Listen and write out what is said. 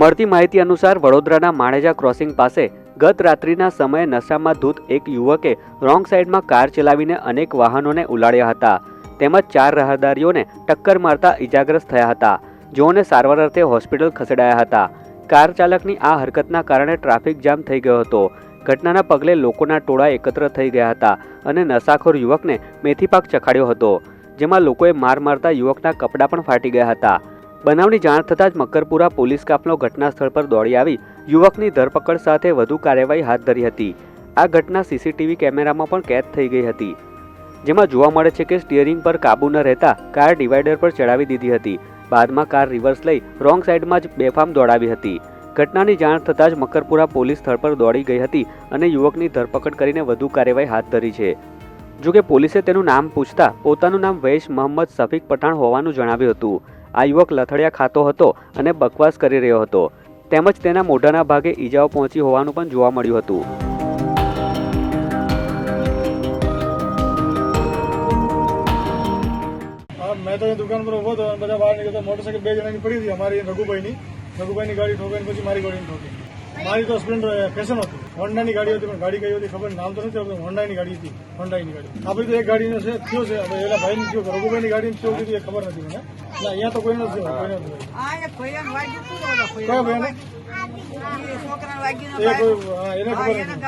મળતી માહિતી અનુસાર વડોદરાના માણેજા ક્રોસિંગ પાસે ગત રાત્રિના સમયે નશામાં ધૂત એક યુવકે રોંગ સાઈડમાં કાર ચલાવીને અનેક વાહનોને ઉલાડ્યા હતા. તેમજ ચાર રાહદારીઓને ટક્કર મારતા ઈજાગ્રસ્ત થયા હતા. જેઓને સારવાર અર્થે હોસ્પિટલ ખસેડાયા હતા. કાર ચાલકની આ હરકતના કારણે ટ્રાફિક જામ થઈ ગયો હતો. ઘટનાના પગલે લોકોના ટોળા એકત્ર થઈ ગયા હતા અને નશાખોર યુવકને મેથીપાક ચખાડ્યો હતો, જેમાં લોકોએ માર મારતા યુવકના કપડાં પણ ફાટી ગયા હતા. બનાવની જાણ થતાં જ મકરપુરા પોલીસ કાફલો ઘટના સ્થળ પર દોડી આવી. યુવકની ધરપકડ સાથે વધુ કાર્યવાહી હાથ ધરી હતી. આ ઘટના સીસીટીવી કેમેરામાં પણ કેદ થઈ ગઈ હતી. જેમાં જોવા મળે છે કે સ્ટિયરિંગ પર કાબુ ન રહેતા કાર ડિવાઈડર પર ચડાવી દીધી હતી. બાદમાં કાર રિવર્સ લઈ રોંગ સાઈડમાં જ બેફામ દોડાવી હતી. ઘટનાની જાણ થતાં જ મકરપુરા પોલીસ સ્થળ પર દોડી ગઈ હતી અને યુવકની ધરપકડ કરીને વધુ કાર્યવાહી હાથ ધરી છે. જોકે પોલીસે તેનું નામ પૂછતા પોતાનું નામ વૈશ મોહમ્મદ સફીક પઠાણ હોવાનું જણાવ્યું હતું. આ યુવક લથડિયા ખાતો હતો અને બકવાસ કરી રહ્યો હતો. તેમજ તેના મોઢાના ભાગે ઈજાઓ પહોંચી હોવાનું પણ જોવા મળ્યું હતું. મેં તો એ દુકાન પર ઊભો હતો અને બધા બહાર નીકળતા મોટરસાઇકલ બે જણાની પડી હતી અમારી, રઘુભાઈની. રઘુભાઈની ગાડી ઠોકાઈ પછી મારી ગાડીને ઠોકી. મારી તો સ્પ્લેન્ડર ફેશન હતું. હોન્ડાની ગાડી હતી, પણ ગાડી કઈ હતી ખબર નામ તો નથી આવતું હોન્ડાની ગાડી હતી. હોન્ડાની ગાડી. આપણી તો એક ગાડીનો છે, થયો છે. હવે એના ભાઈને થયો, રઘુભાઈની ગાડીને થયો એ ખબર નથી મને. અહીંયા તો કોઈ નથી કોઈ નથી. ભૈયાને વાગ્યું